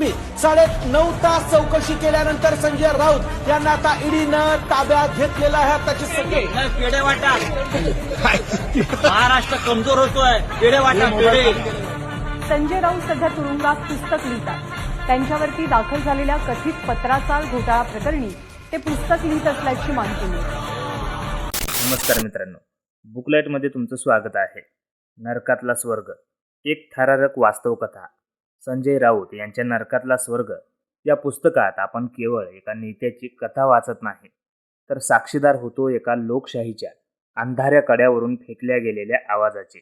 जखमी साडे नऊ तास चौकशी केल्यानंतर संजय राऊत यांना आता ईडीनं ताब्यात घेतलेलं आहे त्याची सगळी पेढे वाटा महाराष्ट्र कमजोर होतोय. पेढे वाटा पेढे. संजय राऊत सध्या तुरुंगात पुस्तक लिहितात. त्यांच्यावरती दाखल झालेल्या कथित पत्राचाल घोटाळा प्रकरणी ते पुस्तक लिहित असल्याची माहिती मिळते. नमस्कार मित्रांनो. बुकलाईटमध्ये तुमचं स्वागत आहे. नरकातला स्वर्ग. एक थरारक वास्तव कथा संजय राऊत यांच्या नरकातला स्वर्ग. या पुस्तकात आपण केवळ एका नेत्याची कथा वाचत नाही तर साक्षीदार होतो एका लोकशाहीच्या अंधाऱ्या कड्यावरून फेकल्या गेलेल्या आवाजाचे.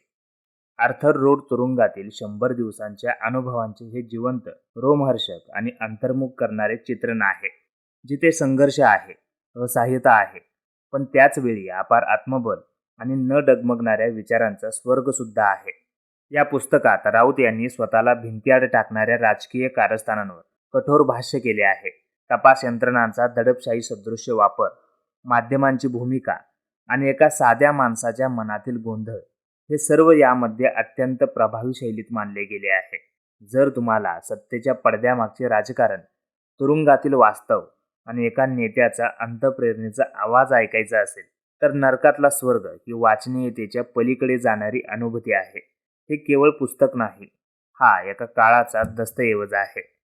आर्थर रोड तुरुंगातील शंभर दिवसांच्या अनुभवांचे हे जिवंत रोमहर्षक आणि अंतर्मुख करणारे चित्रण आहे जिथे संघर्ष आहे असहाय्यता आहे पण त्याचवेळी अपार आत्मबल आणि न डगमगणाऱ्या विचारांचा स्वर्गसुद्धा आहे. या पुस्तकात राऊत यांनी स्वतःला भिंतीआड टाकणाऱ्या राजकीय कारस्थानांवर कठोर भाष्य केले आहे. तपास यंत्रणांचा दडपशाही सदृश्य वापर माध्यमांची भूमिका आणि एका साध्या माणसाच्या मनातील गोंधळ हे सर्व यामध्ये अत्यंत प्रभावी शैलीत मानले गेले आहे. जर तुम्हाला सत्तेच्या पडद्यामागचे राजकारण तुरुंगातील वास्तव आणि एका नेत्याचा अंतप्रेरणेचा आवाज ऐकायचा असेल तर नरकातला स्वर्ग ही वाचनीयतेच्या पलीकडे जाणारी अनुभूती आहे. हे केवळ पुस्तक नाही. हा एका काळाचा दस्तऐवज आहे.